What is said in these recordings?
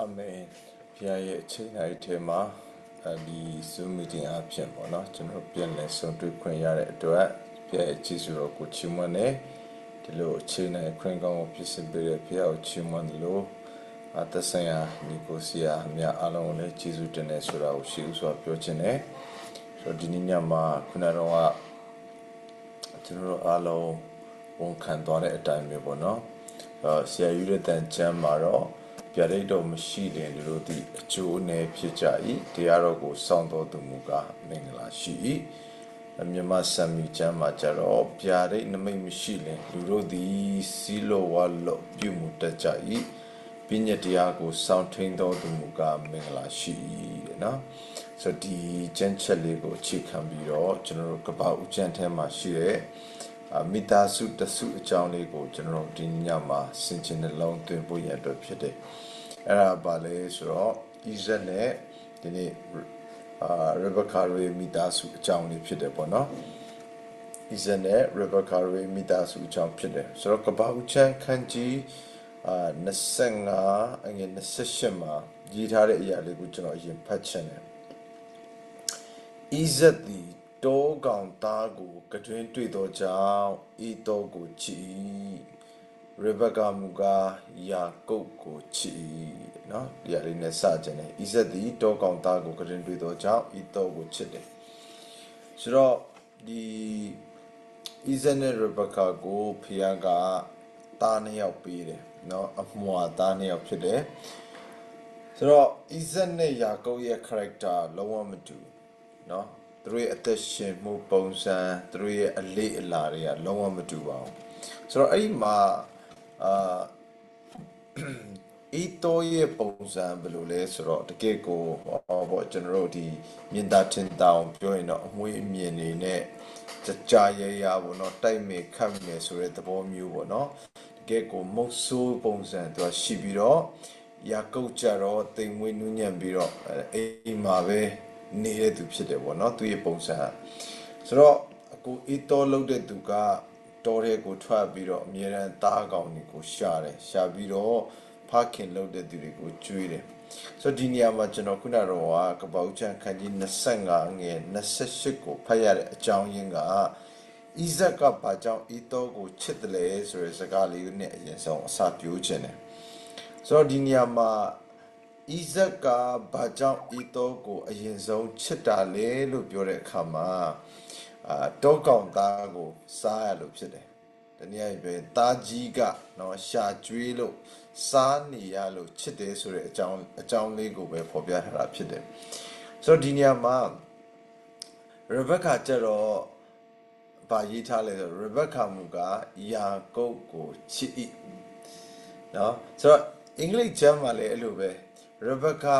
အာမင်ဘုရားရဲ့အချိန်တိုင်းထဲမှာအဲဒီ Zoom meeting အဖြစ်ပေါ့နော်ကျွန်တော်ပြန်လည်ဆုံတွေ့ခွင့်ရတဲ့အတွက်ဘုရားရဲ့ကျေးဇူးတော်ကိုချီးမွမ်းနေဒီလိုအချိန်တိုင်းခွင့်ကောင်းကိုပြည့်စုံပေးတဲ့ဘုရားကိုချီးမွမ်းတယ်လို့အသက်ဆိုင်ရာညီကိုစီယာအများအားလုံးကိုလည်းကျေးဇူးတင်နေဆိုတာကိုရှိဦးစွာပြောချင်တယ်ဆိုတော့ဒီနေ့ညမှာခုနကတော့ကကျွန်တော်တို့အားလုံးဝန်ခံသွားတဲ့အတိုင်းပဲပေါ့နော်အဲဆရာယူတဲ့တန်ချမ်းမှာတော့ ပြရိတ်တော့မရှိတယ်လူတို့ဒီအကျိုးနဲ့ဖြစ်ကြ၏တရားတော်ကိုစောင့်တော်သူမူကားမင်္ဂလာရှိ၏မြမဆံမီချမ်းမှာကြတော့ပြရိတ်နမိတ်မရှိလင်လူတို့သည်စီလောဝါလောပြုမှုတတ်ကြ၏ပညတ်တရားကိုစောင့်ထိန်တော်သူမူကားမင်္ဂလာရှိ၏တဲ့နော်ဆိုတော့ဒီကျမ်းချက်လေးကိုအခြေခံပြီးတော့ကျွန်တော်တို့ကပ္ပဦးကျမ်းထဲမှာရှိတဲ့အာ မိသားစုတစုအကြောင်းလေးကိုကျွန်တော်တို့ဒီညမှာဆင်ခြင်နှလုံးသွင်းဖို့ရအတွက်ဖြစ်တယ်။အဲ့ဒါပါလေဆိုတော့ဣဇက်နဲ့ဒီနေ့အာရဘကာရေမိသားစုအကြောင်းလေးဖြစ်တယ်ပေါ့နော်။ဣဇက်နဲ့ရဘကာရေမိသားစုအကြောင်းဖြစ်တယ်။ဆိုတော့ကပ္ပဦးချမ်းခန်းကြီးအာ25အငယ်28မှာရေးထားတဲ့အရာလေးကိုကျွန်တော်အရင်ဖတ်ချင်တယ်။ဣဇက်သည် တောကောင်သားကိုကတွင်တွေ့သောကြောင့်ဤတောကိုချီရေဘကာမူကာယာကုတ်ကိုချီเนาะဒီအလေးနဲ့စကြတယ်ဣဇက်သည်တောကောင်သားကိုကတွင်တွေ့သောကြောင့်ဤတောကိုချစ်တယ်ဆိုတော့ဒီဣဇက်နဲ့ရေဘကာကိုဖခင်ကသားနှစ်ယောက်ပေးတယ်เนาะအမွာသားနှစ်ယောက်ဖြစ်တယ်ဆိုတော့ဣဇက်နဲ့ယာကုပ်ရဲ့ character လုံးဝမတူเนาะ သူတို့ရဲ့အသက်ရှင်မှုပုံစံသူတို့ရဲ့အလေးအလာတွေကလုံးဝမတူပါဘူးဆိုတော့အဲ့ဒီမှာအာဤတော့ရဲ့ပုံစံဘယ်လိုလဲဆိုတော့တကယ်ကိုဟောပေါ့ကျွန်တော်တို့ဒီမြင်သာထင်တောင်ပြောရင်တော့အမွေးအမြင်နေနဲ့ကြကြရဲရပေါ့နော်တိုက်မယ်ခတ်မယ်ဆိုတဲ့သဘောမျိုးပေါ့နော်တကယ်ကိုမုတ်ဆိုးပုံစံသူကရှိပြီးတော့ရာကုတ်ကြတော့တိမ်မွေးနူးညံ့ပြီးတော့အိမ်မှာပဲ နေတဲ့သူဖြစ်တယ်ပေါ့နော်သူရဲ့ပုံစံဆိုတော့အကိုအီတော်လုပ်တဲ့သူကတော်တဲ့ကိုထွက်ပြီးတော့အမြဲတမ်းတားကောင်တွေကိုရှာတယ်ရှာပြီးတော့ဖခင်လုပ်တဲ့သူတွေကိုကျွေးတယ်ဆိုတော့ဒီနေရာမှာကျွန်တော်ခုနကတော့ကပောက်ချန်ခန်းကြီး25ငယ်28ကိုဖတ်ရတဲ့အကြောင်းရင်းကဣဇက်ကဘာကြောင့်ဤတော်ကိုချစ်တယ်လဲဆိုတဲ့စကားလေးနဲ့အရင်ဆုံးအစပြိုးခြင်းတယ်ဆိုတော့ဒီနေရာမှာ ဣဇက်ကဘာကြောင့်ဤတော့ကိုအရင်ဆုံးချစ်တာလဲလို့ပြောတဲ့အခါမှာအာတောကောင်သားကိုစားရလို့ဖြစ်တယ်။တနည်းအားဖြင့်သားကြီးကနော်ရှာကျွေးလို့စားနေရလို့ချစ်တယ်ဆိုတဲ့အကြောင်းအကြောင်းလေးကိုပဲဖော်ပြထားတာဖြစ်တယ်။ဆိုတော့ဒီနေရာမှာရဘက်ကာကျတော့ဘာရေးထားလဲဆိုရဘက်ကာမူကယာကုပ်ကိုချစ်၏နော်ဆိုတော့အင်္ဂလိပ်ကျမ်းမှာလည်းအဲ့လိုပဲ ရဘကာ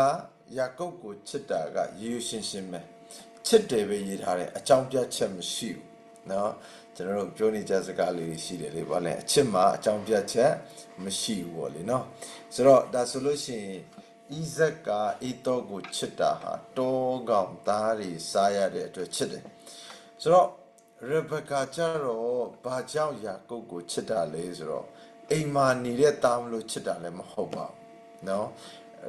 ယာကုပ်ကိုချစ်တာကရေရှင်းရှင်းပဲချစ်တယ်ပဲရေးထားတယ်အကြောင်းပြချက်မရှိဘူးเนาะကျွန်တော်တို့ပြောနေကြစကားလေးရှိတယ်လေဗောလဲအချစ်မှာအကြောင်းပြချက်မရှိဘူးဗောလေเนาะဆိုတော့ဒါဆိုလို့ရှိရင်ဣဇက်ကအေတောကိုချစ်တာဟာတောကောင်သားတွေစားရတဲ့အတွက်ချစ်တယ်ဆိုတော့ရဘကာကျတော့ဘာကြောင့်ယာကုပ်ကိုချစ်တာလဲဆိုတော့အိမ်မာနေတဲ့သားမလို့ချစ်တာလည်းမဟုတ်ပါဘူးเนาะ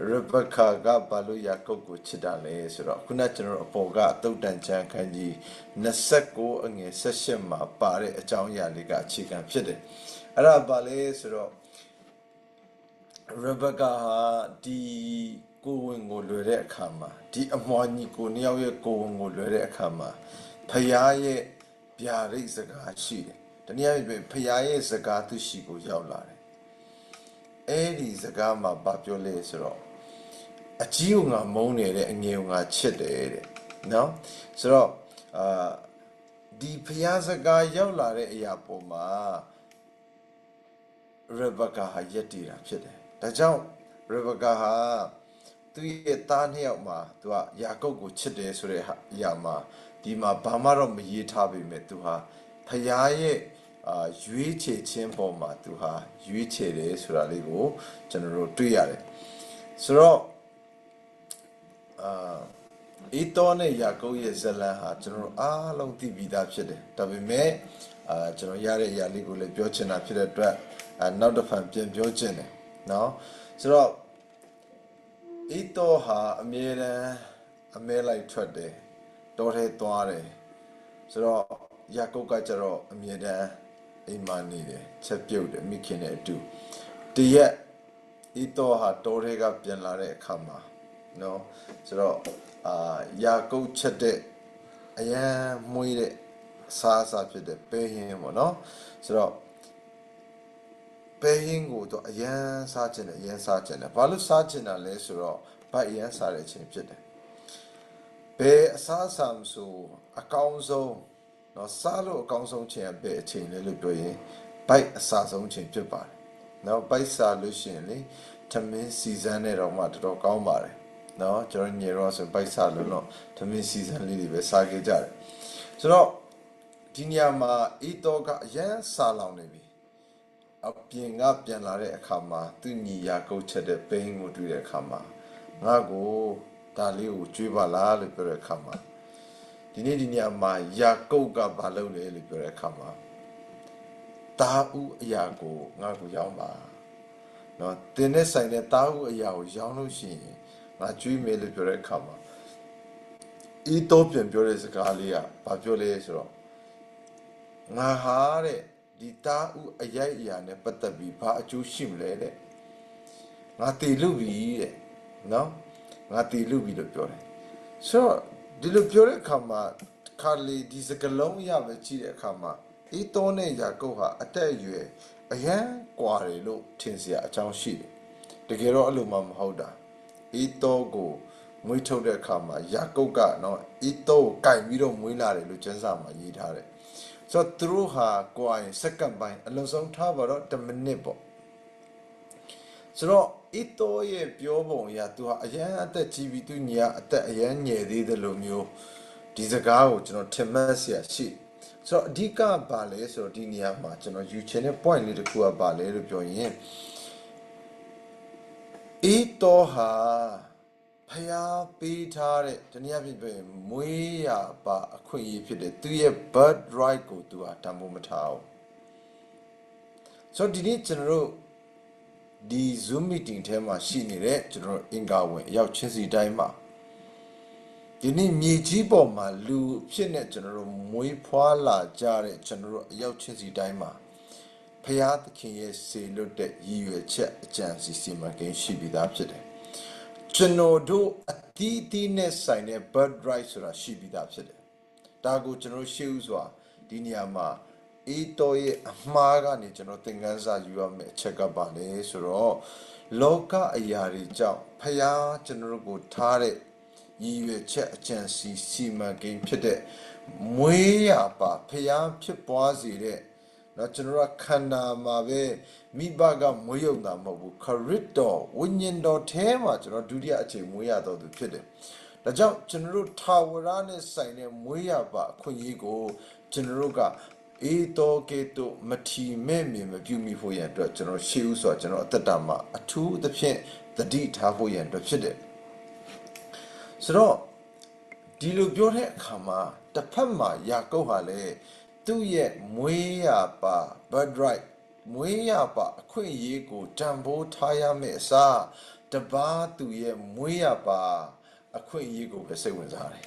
ရဘကာကဘာလို့ယာကုပ်ကိုချစ်တာလဲဆိုတော့ခုနကျွန်တော်အပေါ်ကတုတ်တန်ချမ်းခန်းကြီး29အငယ်16မှာပါတဲ့အကြောင်းအရာလေးကအခြေခံဖြစ်တယ်အဲ့ဒါဘာလဲဆိုတော့ရဘကာဟာဒီကိုဝင်ကိုလွယ်တဲ့အခါမှာဒီအမွှာညီကိုနှစ်ယောက်ရဲ့ကိုဝင်ကိုလွယ်တဲ့အခါမှာဖယားရဲ့ဗျာဒိတ်စကားရှိတယ်တနည်းအားဖြင့်ဖယားရဲ့စကားသူရှိကိုရောက်လာတယ်အဲ့ဒီစကားမှာဘာပြောလဲဆိုတော့ အကြီးကငါမုန်းနေတဲ့အငယ်ကငါချစ်တယ်တဲ့နော်ဆိုတော့အာဒီဖျားစကားရောက်လာတဲ့အရာပေါ်မှာရဘကာဟာယက်တီတာဖြစ်တယ်ဒါကြောင့်ရဘကာဟာသူ့ရဲ့သားနှစ်ယောက်မှာသူကယာကုပ်ကိုချစ်တယ်ဆိုတဲ့အရာမှာဒီမှာဘာမှတော့မရေးထားပေမဲ့သူဟာဖျားရဲ့အာရွေးချယ်ခြင်းပေါ်မှာသူဟာရွေးချယ်တယ်ဆိုတာလေးကိုကျွန်တော်တို့တွေ့ရတယ်ဆိုတော့ အာအီတောနဲ့ယာကုပ်ရဲ့ဇလန်ဟာကျွန်တော်တို့အားလုံးသိပြီးသားဖြစ်တယ်ဒါပေမဲ့အာကျွန်တော်ရတဲ့အရာလေးကိုလည်းပြောချင်တာဖြစ်တဲ့အတွက်အာနောက်တစ်ဖန်ပြန်ပြောချင်တယ်เนาะဆိုတော့ ဤတော့ဟာအမြဲတမ်းအမဲလိုက်ထွက်တယ်တော်ထဲသွားတယ်ဆိုတော့ယာကုပ်ကကျတော့အမြဲတမ်းအိမ်မနေတယ်ချက်ပြုတ်တယ်မိခင်နဲ့အတူတရက်ဤတော့ဟာတော်ထဲကပြန်လာတဲ့အခါမှာ နော်ဆိုတော့အာယာကုပ်ချက်တဲ့အရန်မွေးတဲ့အစားအစာဖြစ်တဲ့ပဲဟင်းပေါ့နော်ဆိုတော့ ပဲဟင်းကိုတော့အရန်စားခြင်းနဲ့အရန်စားခြင်းနဲ့ဘာလို့စားခြင်းတာလဲဆိုတော့ဗတ်အရန်စားတဲ့ခြင်းဖြစ်တယ်ဘယ်အစားအစာမဆိုအကောင်းဆုံးเนาะစားလို့အကောင်းဆုံးခြင်းကဘယ်အချိန်လဲလို့ပြောရင်ဗတ်အစားဆုံးခြင်းဖြစ်ပါတယ်เนาะဗတ်စားလို့ရှိရင်လေသမင်းစီဇန်နဲ့တော့မှတော်တော်ကောင်းပါတယ် နော်ကျွန်တော်ငယ်တော့ဆိုဘိုက်ဆာလုံးတော့သမင်းစီဇန်လေးတွေပဲစားခဲ့ကြတယ်ဆိုတော့ဒီနေရာမှာအီတော့ကအရန်ဆာလောင်နေပြီအပြင်ကပြန်လာတဲ့အခါမှာသူညီရာကုတ်ချက်တဲ့ပင်းကိုတွေ့တဲ့အခါမှာငါ့ကိုဒါလေးကိုကြွေးပါလားလို့ပြောတဲ့အခါမှာဒီနေ့ဒီညမှာရာကုတ်ကဘာလုပ်လဲလို့ပြောတဲ့အခါမှာတာဥအရာကိုငါ့ကိုရောင်းပါနော်တင်းနဲ့ဆိုင်တဲ့တာဥအရာကိုရောင်းလို့ရှိရင် ငါကြွေးမယ်လို့ပြောတဲ့အခါမှာဤတော့ပြန်ပြောတဲ့စကားလေးကဘာပြောလဲဆိုတော့ ငါဟာတဲ့ဒီတာဥအရိုက်အရာနဲ့ပတ်သက်ပြီးဘာအကျိုးရှိမလဲတဲ့ငါတည်လူပြီတဲ့နော်ငါတည်လူပြီလို့ပြောတယ်ဆိုတော့ဒီလိုပြောတဲ့အခါမှာခါလီဒီစကလုံးအရပဲကြည့်တဲ့အခါမှာအေးတောနဲ့ယာကုပ်ဟာအတက်အရွယ်အရန်กว่าတယ်လို့ထင်เสียအကြောင်းရှိတယ်တကယ်တော့အဲ့လိုမှမဟုတ်တာ အေးတောကိုမွေးထုတ်တဲ့အခါမှာယာကုပ်ကနော်အေးတောကိုကင်ပြီးတော့မွေးလာတယ်လို့ကျမ်းစာမှာရေးထားတယ် ဆိုတော့သူတို့ဟာကိုယ်ရင်စက္ကန့်ပိုင်းအလုံးစုံထားပါတော့10မိနစ်ပေါ့ဆိုတော့အစ်တော်ရဲ့ပြောပုံအရသူဟာအရန်အသက်ကြီးပြီးသူညီကအသက်အရန်ငယ်သေးတယ်လို့မျိုးဒီစကားကိုကျွန်တော်ထင်မှတ်เสียရှိဆိုတော့အဓိကဘာလဲဆိုတော့ဒီနေရာမှာကျွန်တော်ယူချင်တဲ့ point လေးတစ်ခုကဘာလဲလို့ပြောရင် အစ်တော်ဟာဖျားပေးထားတဲ့တနည်းအားဖြင့်ပြောရင်မွေးရပါအခွင့်အရေးဖြစ်တဲ့သူရဲ့ birth right ကိုသူဟာတန်ဖိုးမထားဘူးဆိုတော့ဒီနေ့ကျွန်တော်တို့ဒီ Zoom meeting ထဲမှာရှိနေတဲ့ကျွန်တော်တို့အင်္ဂါဝင်အရောက်ချင်းစီတိုင်းမှာဒီနေ့မြေကြီးပေါ်မှာလူဖြစ်နေကျွန်တော်တို့မွေးဖွားလာကြတဲ့ကျွန်တော်တို့အရောက်ချင်းစီတိုင်းမှာ ဖျားသခင်ရဲ့စေလွတ်တဲ့ရည်ရွယ်ချက်အကြံစီစီမံကိန်းရှိပြီးသားဖြစ်တယ်ကျွန်တော်တို့အတီးတီးနဲ့ဆိုင်တဲ့ bird right ဆိုတာရှိပြီးသားဖြစ်တယ်။ဒါကိုကျွန်တော်ရှေ့ဥစွာဒီနေရာမှာအေးတော်ရဲ့အမှားကနေကျွန်တော်သင်ခန်းစာယူရမယ့်အချက်ကပါလေဆိုတော့လောကအရာတွေကြောင့်ဖျားကျွန်တော်တို့ကိုထားတဲ့ရည်ရွယ်ချက်အကြံစီစီမံကိန်းဖြစ်တဲ့မွေးရပါဖျားဖြစ်ပွားစေတဲ့ နော်ကျွန်တော်ကခန္ဓာမှာပဲမိဘကမွေးရုံတာမဟုတ်ဘူးခရစ်တော်ဝိညာဉ်တော်ထဲမှာကျွန်တော်ဒုတိယအချိန်မွေးရတော်သူဖြစ်တယ်။ဒါကြောင့်ကျွန်တော်တို့ထာဝရနဲ့ဆိုင်တဲ့မွေးရပါအခွင့်အရေးကိုကျွန်တော်တို့ကအေတော်ကေတုမထီမဲ့မြင်မပြုမိဖို့ရန်အတွက်ကျွန်တော်ရှေးဥစွာကျွန်တော်အသက်တာမှာအထူးသဖြင့်တတိထားဖို့ရန်အတွက်ဖြစ်တယ်။ဆိုတော့ဒီလိုပြောတဲ့အခါမှာတစ်ဖက်မှာယာကုပ်ဟာလေ သူ့ရဲ့မွေးရပါ bird right မွေးရပါအခွင့်အရေးကိုတံပိုးထားရမယ့်အစားတပားသူရဲ့မွေးရပါအခွင့်အရေးကိုပဲစိတ်ဝင်စားတယ်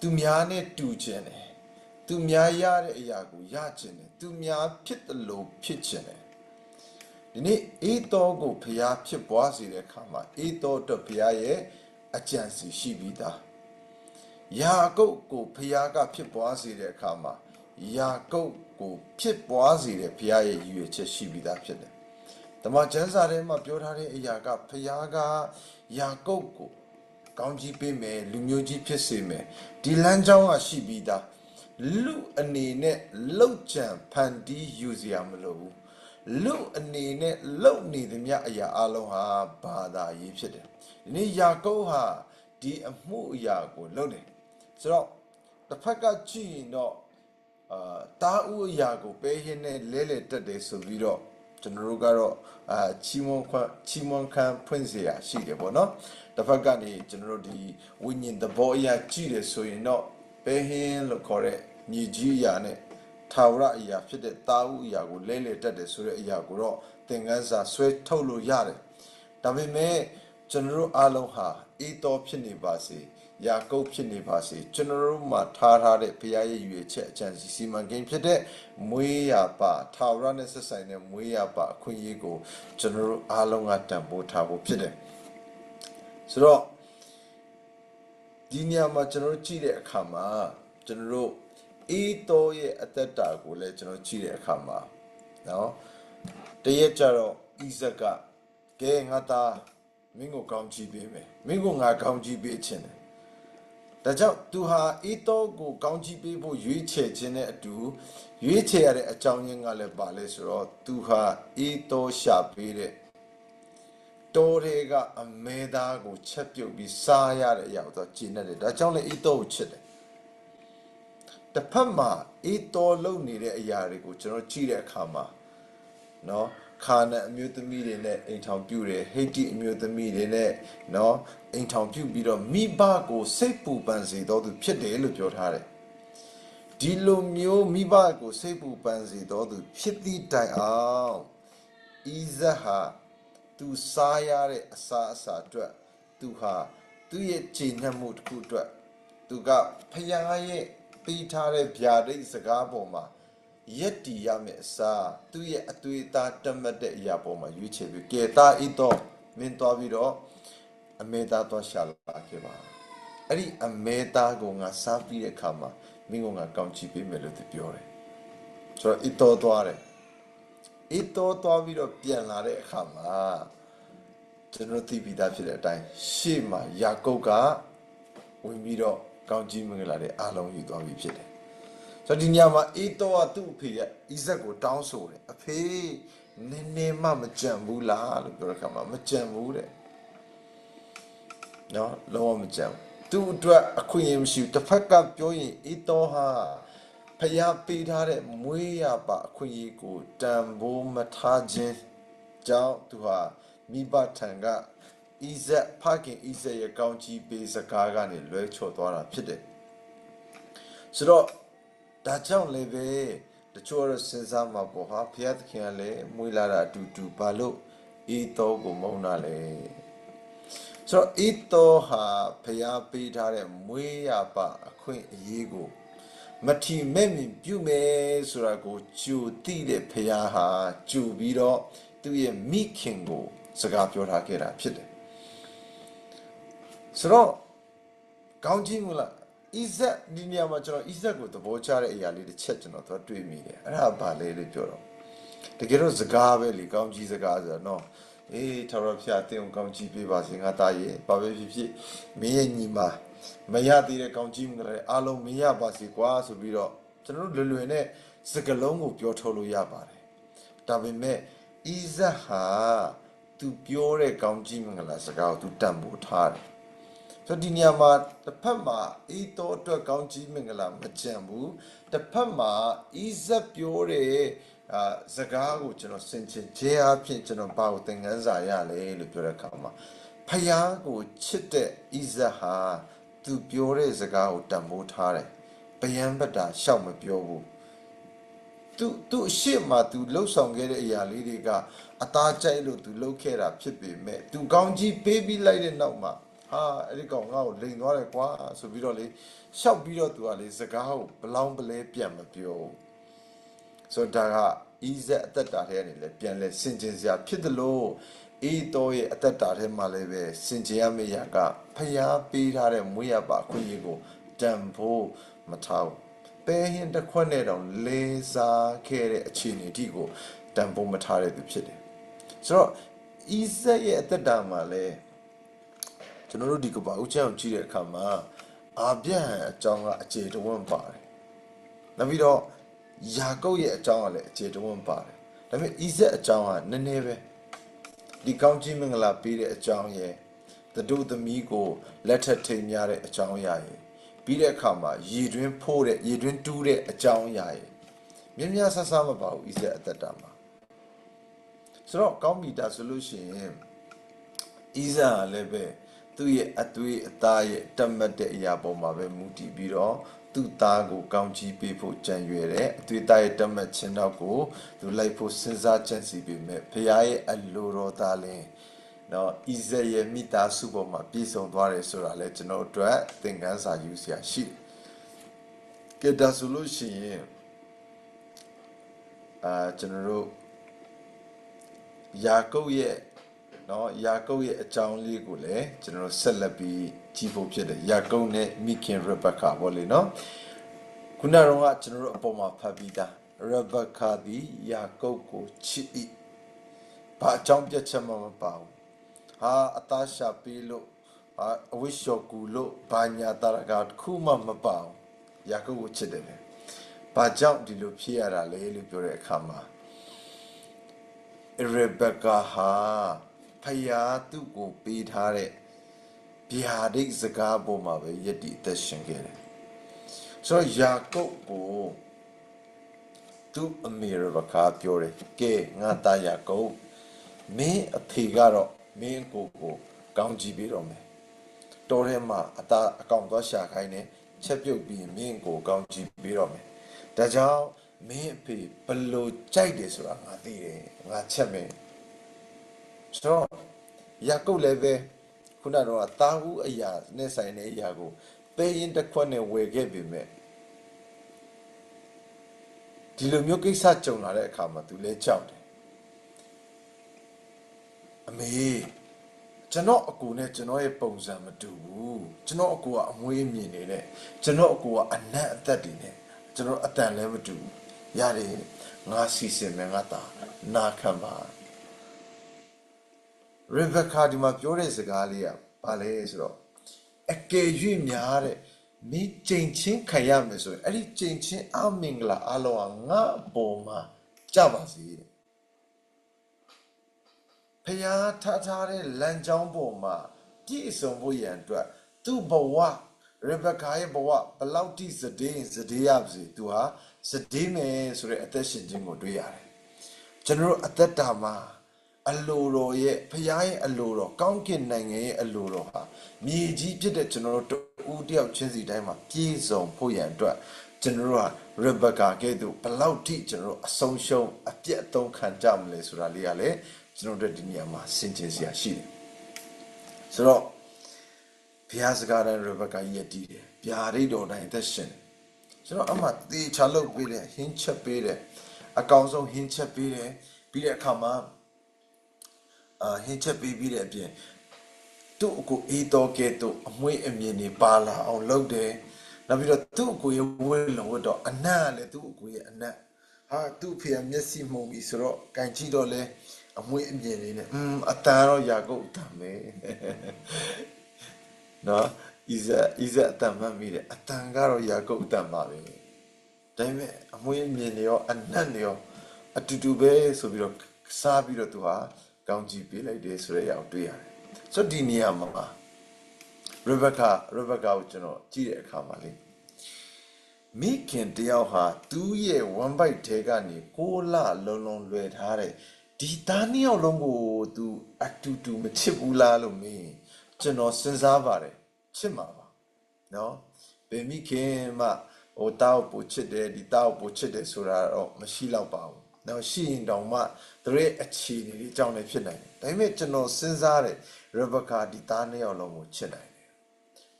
သူများနဲ့တူခြင်းတယ်သူများရတဲ့အရာကိုရခြင်းတယ်သူများဖြစ်တယ်လို့ဖြစ်ခြင်းတယ်ဒီနေ့အေးတော်ကိုဖျားဖြစ်ပွားစေတဲ့အခါမှာအေးတော်တော့ဖျားရဲ့အကြံစီရှိပြီးသား ယာကုပ်ကိုဖျားကဖြစ်ပွားစေတဲ့အခါမှာယာကုပ်ကိုဖြစ်ပွားစေတဲ့ဖျားရဲ့ရည်ရွယ်ချက်ရှိပြီးသားဖြစ်တယ်။တမန်ကျမ်းစာထဲမှာပြောထားတဲ့အရာကဖျားကယာကုပ်ကိုကောင်းကြီးပေးမယ်လူမျိုးကြီးဖြစ်စေမယ်ဒီလမ်းကြောင်းကရှိပြီးသားလူအနေနဲ့လှုပ်ကြံဖန်တီးယူစရာမလိုဘူးလူအနေနဲ့လှုပ်နေသမျှအရာအလုံးဟာဘာသာရေးဖြစ်တယ်ဒီနေ့ယာကုပ်ဟာဒီအမှုအရာကိုလှုပ်တယ် ဆိုတော့တစ်ဖက်ကကြည့်ရင်တော့အာတာဥအရာကိုပဲဟင်းနဲ့လဲလဲတက်တယ်ဆိုပြီးတော့ကျွန်တော်တို့ကတော့အာချီမွန်ခွန်ချီမွန်ခံဖွင့်เสียရှိတယ်ပေါ့နော်တစ်ဖက်ကနေကျွန်တော်တို့ဒီဝိညာဉ်သဘောအရာကြည့်တယ်ဆိုရင်တော့ပဲဟင်းလို့ခေါ်တဲ့မြေကြီးအရာနဲ့ထာဝရအရာဖြစ်တဲ့တာဥအရာကိုလဲလဲတက်တယ်ဆိုတဲ့အရာကိုတော့သင်ခန်းစာဆွဲထုတ်လို့ရတယ်ဒါပေမဲ့ဖ ကျွန်တော်တို့အားလုံးဟာအေးတော်ဖြစ်နေပါစေယာကုပ်ဖြစ်နေပါစေကျွန်တော်တို့မှာထားထားတဲ့ဘုရားရဲ့ရွေချက်အချမ်းစီစီမံကိန်းဖြစ်တဲ့မွေးရပါထာဝရနဲ့ဆက်ဆိုင်တဲ့မွေးရပါအခွင့်အရေးကိုကျွန်တော်တို့အားလုံးကတန်ဖိုးထားဖို့ဖြစ်တယ်ဆိုတော့ဒီညမှာကျွန်တော်တို့ကြည့်တဲ့အခါမှာကျွန်တော်တို့အေးတော်ရဲ့အသက်တာကိုလည်းကျွန်တော်ကြည့်တဲ့အခါမှာနော်တရက်ကြတော့ဣဇက်ကကဲငါသား မင်းကိုကောင်းချီးပေးမယ်မင်းကိုငါကောင်းချီးပေးခြင်းတယ်ဒါကြောင့်သူဟာအေးတော်ကိုကောင်းချီးပေးဖို့ရွေးချယ်ခြင်းနဲ့အတူရွေးချယ်ရတဲ့အကြောင်းရင်းကလည်းပါလဲဆိုတော့သူဟာအေးတော်ရှာပေးတဲ့ တော်တွေကအမဲသားကိုချက်ပြုတ်ပြီးစားရတဲ့အရာတော့ကျင့်နေတယ်ဒါကြောင့်လည်းဤတော်ကိုချစ်တယ်တစ်ဖက်မှာဤတော်လုံနေတဲ့အရာတွေကိုကျွန်တော်ကြည့်တဲ့အခါမှာเนาะ ခါနအမျိုးသမီးတွေနဲ့အိမ်ထောင်ပြုတယ်ဟိတ်တိအမျိုးသမီးတွေနဲ့เนาะအိမ်ထောင်ပြုပြီးတော့မိဘကိုစိတ်ပူပန်စေတော်သူဖြစ်တယ်လို့ပြောထားတယ်ဒီလိုမျိုးမိဘကိုစိတ်ပူပန်စေတော်သူဖြစ်သည့်တိုင်အောင်ဤဇက်ဟာ သူစားရတဲ့အစာအစာအတွက်သူဟာသူ့ရဲ့ခြေနှက်မှုတစ်ခုအတွက်သူကဖယားရဲ့ပေးထားတဲ့ဗျာဒိတ်စကားပေါ်မှာ ရက်တီရမယ်အစားသူ့ရဲ့အသွေးသားတက်မှတ်တဲ့အရာပေါ်မှာရွေးချယ်ပြီးကဲသားဤတော့မင်းသွားပြီးတော့အမေသားတော့ရှာလာခဲ့ပါအဲ့ဒီအမေသားကိုငါစားပြီးတဲ့အခါမှာမင်းကငါကောင်းချီးပေးမယ်လို့သူပြောတယ်ဆိုတော့ဤတော့သွားတယ်အေးတော်တော်ပြီးတော့ပြန်လာတဲ့အခါမှာကျွန်တော်သိပြီးသားဖြစ်တဲ့အတိုင်းရှေ့မှာယာကုပ်ကဝင်ပြီးတော့ကောင်းကြီးမင်္ဂလာတဲ့အားလုံးယူသွားပြီဖြစ်တယ်။ ဆိုတော့ဒီညမှာအေးတော်ကသူ့အဖေရဲ့ဣဇက်ကိုတောင်းဆိုတယ်။အဖေနည်းနည်းမှမကြံဘူးလားလို့ပြောတဲ့အခါမှာမကြံဘူးတဲ့။နော်လုံးဝမကြံဘူး။သူ့အတွက်အခွင့်အရေးမရှိဘူး။တစ်ဖက်ကပြောရင်အေးတော်ဟာဖျားပေးထားတဲ့မွေးရပါအခွင့်အရေးကိုတန်ဖိုးမထားခြင်းကြောင့်သူဟာမိဘထံကဣဇက်ဖခင်ဣဇက်ရဲ့ကောင်းချီးပေးစကားကနေလွဲချော်သွားတာဖြစ်တယ်ဆိုတော့ ဒါကြောင့်လည်းပဲတချို့တော့စဉ်းစားမှာပေါ့ဟာဖျားသခင်ကလည်းမွေးလာတာအတူတူဘာလို့ဤတော်ကိုမုန်းတာလဲဆိုတော့ဤတော်ဟာဖျားပေးထားတဲ့မွေးရပါအခွင့်အရေးကိုမထီမဲ့မြင်ပြုမယ်ဆိုတာကိုကြိုသိတဲ့ဖခင်ဟာကြိုပြီးတော့သူ့ရဲ့မိခင်ကို စကားပြောထားခဲ့တာဖြစ်တယ်ဆိုတော့ကောင်းကြီးမလား ဣဇက်ဒီနေရာမှာကျွန်တော်ဣဇက်ကိုသဘောကျတဲ့အရာလေးတစ်ချက်ကျွန်တော်သွားတွေ့မိတယ်အဲ့ဒါဘာလဲလို့ပြောတော့တကယ်တော့စကားပဲလေကောင်းကြီးစကားဆိုတော့နော်အေးထော်ရဖျားတင်းအောင်ကောင်းကြီးပေးပါစေငါသားရဲ့ဘာပဲဖြစ်ဖြစ်မင်းရဲ့ညီမမရသေးတဲ့ကောင်းကြီးမလားအားလုံးမရပါစေကွာဆိုပြီးတော့ကျွန်တော်တို့လွယ်လွယ်နဲ့စကလုံးကိုပြောထုတ်လို့ရပါတယ်ဒါပေမဲ့ဣဇက်ဟာသူပြောတဲ့ကောင်းကြီးမင်္ဂလာစကားကိုသူတန်ဖိုးထားတယ် ဆိုတော့ဒီနေရာမှာတစ်ဖက်မှာဤတော်အတွက်ကောင်းကြီးမင်္ဂလာမကြံဘူးတစ်ဖက်မှာဣဇက်ပြောတဲ့အာစကားကိုကျွန်တော်ဆင်ခြင်ခြင်းအဖြစ်ကျွန်တော်ဘာကိုသင်ခန်းစာရလဲလို့ပြောတဲ့အခါမှာဖယားကိုချစ်တဲ့ဣဇက်ဟာသူပြောတဲ့စကားကိုတန်ဖိုးထားတယ်။ဗျံပတ္တာရှောက်မပြောဘူး။ तू तू အရှိမ तू လှုပ်ဆောင်ခဲ့တဲ့အရာလေးတွေကအသားကြိုက်လို့ तू လှုပ်ခဲ့တာဖြစ်ပေမဲ့ तू ကောင်းကြီးပေးပြီးလိုက်တဲ့နောက်မှာ ဟာအဲ့ဒီကောင်ငါ့ကိုလိန်သွားတယ်ကွာဆိုပြီးတော့လေရှောက်ပြီးတော့ तू ကလေစကားကိုဘလောင်းပလဲပြန်မပြောဘူး။ဆိုတော့ဒါကဤဇက်အသက်တာထဲကနေလဲပြန်လဲစင်ကျင်စရာဖြစ်တယ်လို့အေးတော်ရဲ့အသက်တာထဲမှာလည်းပဲစင်ကြယ်ရမယ့်ရာကဖျားပေးထားတဲ့မွေးရပါအခွင့်အရေးကိုတန်ဖို့မထားဘူးပဲဟင်းတစ်ခွက်နဲ့တောင်လေးစားခဲ့တဲ့အခြေအနေအထိကိုတန်ဖို့မထားတဲ့သူဖြစ်တယ်ဆိုတော့ဤဇက်ရဲ့အသက်တာမှာလည်း ကျွန်တော်တို့ဒီကဘာဦးချမ်းကိုကြည့်တဲ့အခါမှာအာပြန့်အကြောင်းကအခြေတဝန်းပါတယ်နောက်ပြီးတော့ယာကုပ်ရဲ့အကြောင်းကလည်းအခြေတဝန်းပါတယ်ဒါပေမဲ့ဤဇက်အကြောင်းကနည်းနည်းပဲဒီကောင်းကြီးမင်္ဂလာပေးတဲ့အကြောင်းရဲ့တတို့သမီးကိုလက်ထပ်ထိန်များတဲ့အကြောင်းအရာရဲ့ပြီးတဲ့အခါမှာရည်တွင်းဖိုးတဲ့ရည်တွင်းတူးတဲ့အကြောင်းအရာရဲ့မြင်းများဆဆမပါဘူးဤဇက်အသက်တာမှာဆိုတော့ကောင်းမီတာဆိုလို့ရှိရင်ဤဇာလည်းပဲ သူ့ရဲ့အသွေးအသားရဲ့တတ်မှတ်တဲ့အရာပေါ်မှာပဲမူတည်ပြီးတော့သူ့သားကိုကောင်းချီးပေးဖို့ကြံရွယ်တယ်အသွေးသားရဲ့တတ်မှတ်ခြင်းတော့ကိုသူလိုက်ဖို့စဉ်းစားကြံစီပေမဲ့ဖခင်ရဲ့အလိုတော်သားလင်းနော်ဣဇရဲ့မိသားစုပေါ်မှာပြည့်စုံသွားတယ်ဆိုတာလဲကျွန်တော်တို့အတွက်သင်ခန်းစာယူစရာရှိတယ်ကဲဒါဆိုလို့ရှိရင်အာကျွန်တော်တို့ယာကုပ်ရဲ့ နော်ယာကုပ်ရဲ့အကြောင်းလေးကိုလည်းကျွန်တော်တို့ဆက်လက်ပြီးကြည့်ဖို့ဖြစ်တယ်ယာကုပ်နဲ့မိခင်ရဘကာပေါ့လေနော်ခုနကတော့ကျွန်တော်တို့အပေါ်မှာဖတ်ပြီးသားရဘကာသည်ယာကုပ်ကိုချစ်၏ဘာအကြောင်းပြချက်မှမပါဘူးဟာအသားရှာပေးလို့ဟာအဝိရှောကူလို့ဘာညာတရကတစ်ခုမှမပါဘူးယာကုပ်ကိုချစ်တယ်လေဘာကြောင့်ဒီလိုဖြစ်ရတာလဲလို့ပြောတဲ့အခါမှာရဘကာဟာ ဖယားသူ့ကိုပေးထားတဲ့ဗျာဒိတ်စကားပေါ်မှာပဲယက်တီအသက်ရှင်ခဲ့တယ်ဆိုတော့ယာကုပ်ကိုသူ့အမေရဘကာပြောတယ်ကဲငါသားယာကုပ်မင်းအဖေကတော့မင်းကိုကိုကောင်းကြည့်ပြီးတော့မယ်တော်ထဲမှာအသားအကောင်သွားရှာခိုင်းနေချက်ပြုတ်ပြီးမင်းကိုကောင်းကြည့်ပြီးတော့မယ်ဒါကြောင့်မင်းအဖေဘလို့ကြိုက်တယ်ဆိုတာငါသိတယ်ငါချက်မယ် ဆိုတော့ယာကုပ်လည်းပဲခုနကတော့တာဟုအရာနဲ့ဆိုင်တဲ့အရာကိုပေးရင်တစ်ခွက်နဲ့ဝယ်ခဲ့ပြီမဲ့ဒီလိုမျိုးကိစ္စကြုံလာတဲ့အခါမှာ तू လဲကြောက်တယ်အမေကျွန်တော်အကူနဲ့ကျွန်တော်ရဲ့ပုံစံမတူဘူးကျွန်တော်အကူကအမွေးမြင်နေတဲ့ကျွန်တော်အကူကအနတ်အသက်တွေနဲ့ကျွန်တော်အတန်လည်းမတူဘူးရတယ်ငါစီစဉ်မယ်ငါတာနာခံပါ Rebecca ဒီမှာပြောတဲ့စကားလေးကဘာလဲဆိုတော့အကယ်၍များတဲ့မင်းကြိမ်ချင်းခံရမယ်ဆိုရင်အဲ့ဒီကြိမ်ချင်းအမင်္ဂလာအလုံးကငါအပေါ်မှာကြပါစေတဲ့ဖျားထားထားတဲ့လမ်းကြောင်းပေါ်မှာပြည့်စုံဖို့ရန်အတွက်သူ့ဘဝ Rebecca ရဲ့ဘဝဘလောက်တိစတဲ့စတဲ့ရပါစေသူဟာစတဲ့မယ်ဆိုတဲ့အသက်ရှင်ခြင်းကိုတွေ့ရတယ်ကျွန်တော်တို့အသက်တာမှာ အလိုတော်ရဲ့ဖခင်ရဲ့အလိုတော်ကောင်းကင်နိုင်ငံရဲ့အလိုတော်ဟာမြေကြီးဖြစ်တဲ့ကျွန်တော်တို့တူတယောက်ချင်းစီတိုင်းမှာပြည့်စုံဖို့ရန်အတွက်ကျွန်တော်တို့ဟာရဘကာကဲ့သို့ဘလောက်ထိကျွန်တော်တို့အဆုံးရှုံးအပြတ်အသုံးခံကြမလဲဆိုတာလေးကလည်းကျွန်တော်တို့ဒီနေရာမှာဆင်ခြင်စရာရှိတယ်ဆိုတော့ဘုရားစကားတိုင်းရဘကာကြီးရတည်တယ်ဗျာဒိတ်တော်တိုင်းအသက်ရှင်တယ်ကျွန်တော်အမှတေချာလုပ်ပေးတယ်ဟင်းချက်ပေးတယ်အကောင်ဆုံးဟင်းချက်ပေးတယ်ပြီးတဲ့အခါမှာ အာဟင်းချက်ပေးပြီးတဲ့အပြင်သူ့အကိုအေးတော်ကဲ့သို့အမွှေးအမြင်တွေပါလာအောင်လုပ်တယ်နောက်ပြီးတော့သူ့အကိုရဲ့ဝဲလုံးဝတ်တော့အနတ်ကလည်းသူ့အကိုရဲ့အနတ်ဟာသူ့ဖေကမျက်စိမှုံပြီဆိုတော့ကန်ကြည့်တော့လဲအမွှေးအမြင်လေးနဲ့อืมအတန်တော့ယာကုပ်အတန်ပဲနော်ဣဇာဣဇာအတန်မှတ်မိတယ်အတန်ကတော့ယာကုပ်အတန်ပါပဲဒါပေမဲ့အမွှေးအမြင်တွေရောအနတ်တွေရောအတူတူပဲဆိုပြီးတော့စားပြီးတော့သူဟာ ကောင်းကြည့်ပေးလိုက်တယ်ဆိုတဲ့အရာကိုတွေ့ရတယ်ဆိုတော့ဒီနေရာမှာရဘကာရဘကာကိုကျွန်တော်ကြည့်တဲ့အခါမှာလေမိခင်တယောက်ဟာသူ့ရဲ့ one bite ထဲကနေ6လလုံးလုံးလွယ်ထားတဲ့ဒီသားနှစ်ယောက်လုံးကို तू အတူတူမချစ်ဘူးလားလို့မင်းကျွန်တော်စဉ်းစားပါတယ်ချစ်မှာပါနော်ဘယ်မိခင်မှဟိုတောက်ပူချစ်တယ်ဒီတောက်ပူချစ်တယ်ဆိုတာတော့မရှိတော့ပါဘူး နော်ရှိရင်တောင်မှသူရဲ့အခြေအနေတွေအကြောင်းလည်းဖြစ်နိုင်တယ်ဒါပေမဲ့ကျွန်တော်စဉ်းစားတယ်ရဘကာဒီသားနှစ်ယောက်လုံးကိုချစ်နိုင်တယ်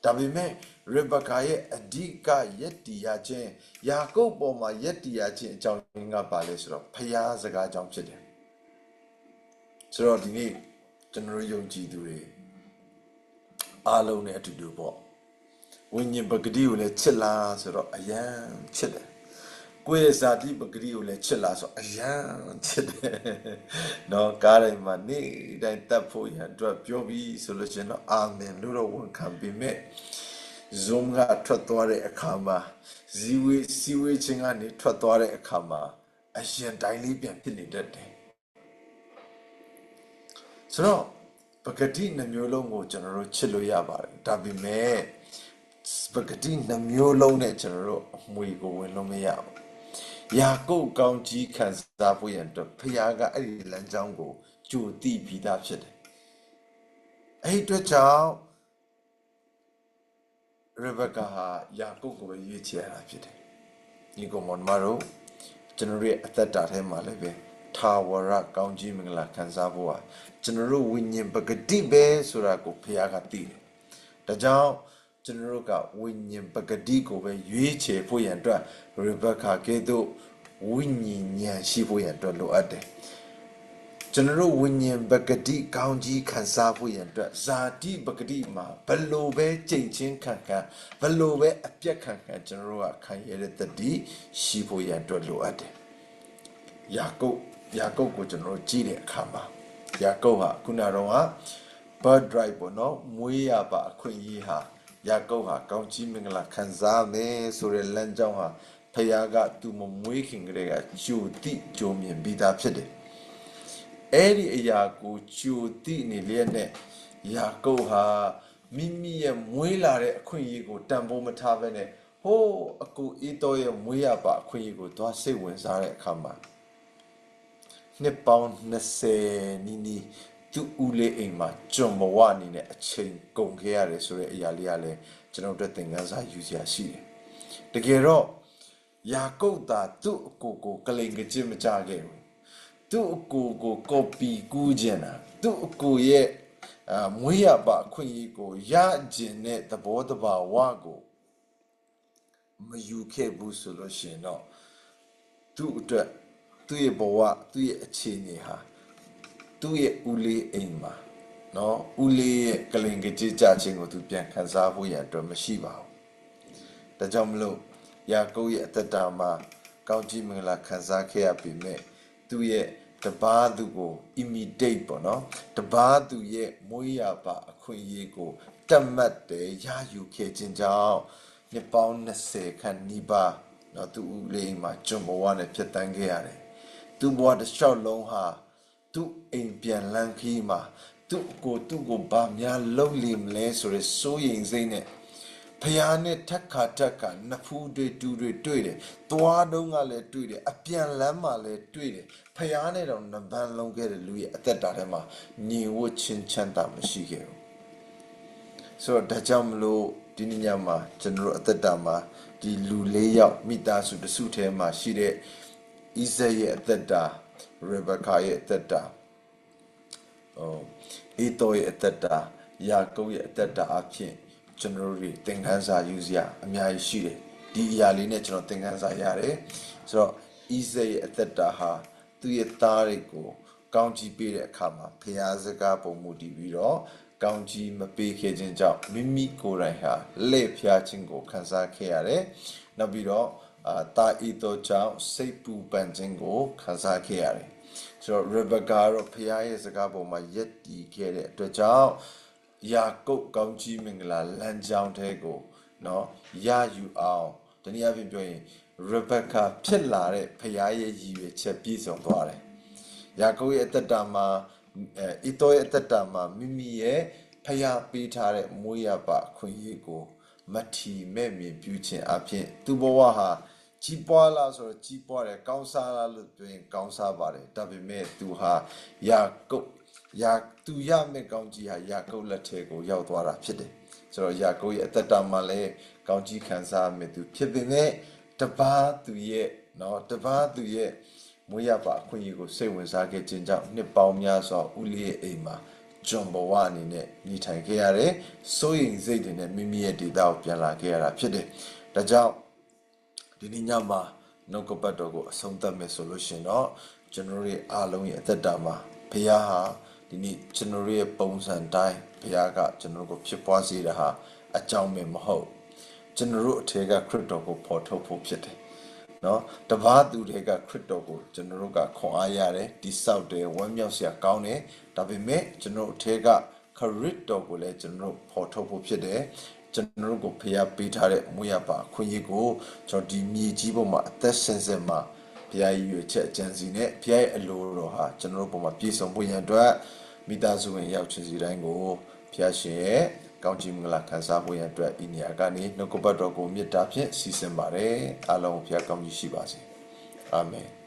ဒါပေမဲ့ရဘကာရဲ့အဓိကယက်တီရခြင်းယာကုပ်ပေါ်မှာယက်တီရခြင်းအကြောင်းရင်းကပါလဲဆိုတော့ဖျားစကားအကြောင်းဖြစ်တယ်ဆိုတော့ဒီနေ့ကျွန်တော်ယုံကြည်သူတွေအားလုံးနဲ့အတူတူပေါ့ဝိညာဉ်ပဂတိကိုလည်းချစ်လားဆိုတော့အယံချစ်တယ် ကိုယ့်ရဲ့ဇာတိပဂတိကိုလည်းချစ်လားဆိုအယံချစ်တယ်။နော်ကားတိုင်းမှာနေ့တိုင်းတတ်ဖို့ရန်အတွက်ပြောပြီးဆိုလို့ရှိရင်တော့အာမင်လို့တော့ဝန်ခံပြီးမြဲ Zoom ကထွက်သွားတဲ့အခါမှာဇီဝေစီဝေချင်းကနေထွက်သွားတဲ့အခါမှာအရင်တိုင်းလေးပြန်ဖြစ်နေတတ်တယ်။ဆိုတော့ပဂတိနှမျိုးလုံးကိုကျွန်တော်တို့ချစ်လို့ရပါတယ်။ဒါပေမဲ့ပဂတိနှမျိုးလုံးနဲ့ကျွန်တော်တို့အမွေကိုဝင်လို့မရဘူး ယာကုပ်ကောင်းကြီးခံစားဖို့ရန်အတွက်ဖခင်ကအဲ့ဒီလမ်းကြောင်းကိုကြိုတိပြီးသားဖြစ်တယ်။အဲ့ဒီအတွက်ကြောင့်ရေဘကာဟာယာကုပ်ကိုပဲရွေးချယ်ရတာဖြစ်တယ်။ဒီကောင်မတို့ကျွန်တော်ရဲ့အသက်တာထဲမှာလည်းပဲထထာဝရကောင်းကြီးမင်္ဂလာခံစားဖို့ဟာကျွန်တော်တို့ဝိညာဉ်ပဂတိပဲဆိုတာကိုဖခင်ကသိတယ်ဒါကြောင့် ကျွန်တော်တို့ကဝိညာဉ်ပဂတိကိုပဲရွေးချယ်ဖို့ရန်အတွက်ရေဘက်ကာကဲ့သို့ဝိညာဉ်ဉာဏ်ရှိဖို့ရန်အတွက်လိုအပ်တယ်ကျွန်တော်တို့ဝိညာဉ်ပဂတိကောင်းကြီးခံစားဖို့ရန်အတွက်ဇာတိပဂတိမှာဘလို့ပဲကြိတ်ချင်းခံခံဘလို့ပဲအပြက်ခံခံကျွန်တော်တို့ကခံရတဲ့တတိရှိဖို့ရန်အတွက်လိုအပ်တယ်ယာကုပ်ယာကုပ်ကိုကျွန်တော်တို့ကြည့်တဲ့အခါမှာယာကုပ်ဟာခုနကတော့ bird drive ပေါ့နော်မွေးရပါအခွင့်အရေးဟာ ယာကုပ်ဟာကောင်းချီးမင်္ဂလာခံစားမယ်ဆိုတဲ့လမ်းကြောင်းဟာဖခင်ကသူမမွေးခင်ကတည်းကကြိုတိကြိုမြင်ပြီးသားဖြစ်တယ်အဲ့ဒီအရာကိုကြိုတိနေလျက်နဲ့ယာကုပ်ဟာမိမိရဲ့မွေးလာတဲ့အခွင့်အရေးကိုတန်ဖိုးမထားဘဲနဲ့ဟိုးအကူအေးတော်ရဲ့မွေးရပါအခွင့်အရေးကိုသွားစိတ်ဝင်စားတဲ့အခါမှာနှစ်ပေါင်း20နီးနီး သူ့ဦးလေးအိမ်မှာကြုံဘဝအနေနဲ့အချိန်ကုန်ခဲ့ရတယ်ဆိုတဲ့အရာလေးကလည်းကျွန်တော်တို့သင်ခန်းစာယူစရာရှိတယ်။တကယ်တော့ယာကုပ်သာသူ့အကိုကိုကလိန်ကကျစ်မကြခဲ့ဘူး။သူ့အကိုကိုကော်ပီကူးကျင်တာသူ့အကိုရဲ့အာမွေးရပါအခွင့်အရေးကိုရကျင်တဲ့သဘောတဘာဝကိုမယူခဲ့ဘူးဆိုလို့ရှိရင်တော့သူ့အတွက်သူ့ရဲ့ဘဝသူ့ရဲ့အခြေအနေဟာ သူ့ရဲ့ဦးလေးအိမ်မှာနော်ဦးလေးရဲ့ကလင်ကကြကြချင်းကိုသူပြန်ခံစားဖို့ရအတွက်မရှိပါဘူးဒါကြောင့်မလို့ယာကုပ်ရဲ့အသက်တာမှာကောင်းကြီးမင်္ဂလာခံစားခဲ့ရပြီမဲ့သူ့ရဲ့တပါးသူကို imitate ပေါ့နော်တပါးသူရဲ့မွေးရပါအခွင့်အရေးကိုတတ်မှတ်တယ်ရယူခဲ့ခြင်းကြောင့်နှစ်ပေါင်း20ခန့်နီးပါးနော်သူဦးလေးမှာကျွန်ဘဝနဲ့ဖြစ်တန်းခဲ့ရတယ်သူ့ဘဝတစ်လျှောက်လုံးဟာ သူ့အိမ်ပြန်လန်းခီးမှာသူ့ကိုသူ့ကိုဘာများလုပ်လိမ့်မလဲဆိုရယ်စိုးရိမ်စိတ်နဲ့ဖယားနဲ့ထက်ခါထက်ခါနှစ်ဖူးတွေတူတွေတွေ့တယ်။သွားတုံးကလည်းတွေ့တယ်။အပြန်လမ်းမှာလည်းတွေ့တယ်။ဖယားနဲ့တော့နဗန်းလုံးခဲ့တဲ့လူရဲ့အသက်တာထဲမှာညီဝတ်ချင်းချမ်းသာမရှိခဲ့ဘူး။ဆိုတော့ဒါကြောင့်မလို့ဒီနေ့ညမှာကျွန်တော်တို့အသက်တာမှာဒီလူလေးယောက်မိသားစုတစ်စုထဲမှာရှိတဲ့ဣဇက်ရဲ့အသက်တာ ရေဘကာရဲ့အသက်တာဟိုအေတိုရဲ့အသက်တာယာကုပ်ရဲ့အသက်တာအဖြစ်ကျွန်တော်တို့သင်ခန်းစာယူစရာအများကြီးရှိတယ်ဒီအရာလေးနဲ့ကျွန်တော်သင်ခန်းစာရတယ်ဆိုတော့ဣဇက်ရဲ့အသက်တာဟာသူ့ရဲ့သားတွေကိုကောင်းကြီးပေးတဲ့အခါမှာဖျားစကားပုံမူတည်ပြီးတော့ကောင်းကြီးမပေးခဲ့ခြင်းကြောင့်မိမိကိုယ်တိုင်ဟာလက်ဖျားခြင်းကိုခံစားခဲ့ရတယ်နောက်ပြီးတော့ အာတာဤတော်ကြောင့်စိတ်ပူပန်ခြင်းကိုခံစားခဲ့ရတယ်ဆိုတော့ Rebecca တော့ဖျားရဲ့စကားပေါ်မှာယက်တည်ခဲ့တဲ့အတွက်ကြောင့်ယာကုပ်ကောင်းကြီးမင်္ဂလာလမ်းကြောင်းထဲကိုเนาะရယူအောင်တနည်းအားဖြင့်ပြောရင် Rebecca ဖြစ်လာတဲ့ဖျားရဲ့ရည်ရွယ်ချက်ပြည့်စုံသွားတယ်ယာကုပ်ရဲ့အသက်တာမှာအဲဣတောရဲ့အသက်တာမှာမိမိရဲ့ဖျားပေးထားတဲ့မွေးရပါအခွင့်အရေးကိုမထီမဲ့မြင်ပြုခြင်းအပြင်သူ့ဘဝဟာ ကြီးပွားလားဆိုတော့ကြီးပွားတယ်ကောင်းစားလားလို့တွင်ကောင်းစားပါတယ်ဒါပေမဲ့သူဟာယာကုပ်ယာသူရမဲ့ကောင်းကြီးဟာယာကုပ်လက်ထဲကိုရောက်သွားတာဖြစ်တယ်ဆိုတော့ယာကုပ်ရဲ့အသက်တာမှာလည်းကောင်းကြီးခံစားမဲ့သူဖြစ်ပေမဲ့တပါးသူရဲ့เนาะတပါးသူရဲ့မွေးရပါအခွင့်အရေးကိုစိတ်ဝင်စားခဲ့ခြင်းကြောင့်နှစ်ပေါင်းများစွာဦးလေးရဲ့အိမ်မှာဂျွန်ဘဝအနေနဲ့နေထိုင်ခဲ့ရတယ်စိုးရိမ်စိတ်တွေနဲ့မိမိရဲ့ဒေတာကိုပြန်လာခဲ့ရတာဖြစ်တယ်ဒါကြောင့် ဒီနေ့ညမှာနှုတ်ကပတ်တော်ကိုအဆုံးသတ်မယ်ဆိုလို့ရှင်တော့ကျွန်တော်တို့ရဲ့အားလုံးရဲ့အသက်တာမှာဘုရားဟာဒီနေ့ကျွန်တော်တို့ရဲ့ပုံစံတိုင်းဘုရားကကျွန်တော်တို့ကိုဖြစ်ပွားစေတာဟာအကြောင်းပဲမဟုတ်ကျွန်တော်တို့အထက်ကခရစ်တော်ကိုပေါ်ထုတ်ဖို့ဖြစ်တယ်နော်တပားသူတွေကခရစ်တော်ကိုကျွန်တော်တို့ကခွန်အားရတယ်တိဆောက်တယ်ဝမ်းမြောက်စရာကောင်းတယ်ဒါပေမဲ့ကျွန်တော်တို့အထက်ကခရစ်တော်ကိုလည်းကျွန်တော်တို့ပေါ်ထုတ်ဖို့ဖြစ်တယ် ကျွန်တော်တို့ကိုဖျားပေးထားတဲ့မွေးရပါခွင့်ရကိုကျွန်တော်ဒီမြေကြီးပေါ်မှာအသက်ရှင်စင်မှာဘုရားကြီးရွေချက်အကြံစီနဲ့ဘုရားရဲ့အလိုတော်ဟာကျွန်တော်တို့ပေါ်မှာပြည့်စုံဖို့ရန်အတွက်မိသားစုဝင်ရောက်ချင်စီတိုင်းကိုဘုရားရှင်ရဲ့ကောင်းချီးမင်္ဂလာခံစားဖို့ရန်အတွက်ဤနေရာကနေနှုတ်ကပတ်တော်ကိုမေတ္တာဖြင့်စီစဉ်ပါတယ်အားလုံးဘုရားကောင်းကြီးရှိပါစေအာမင်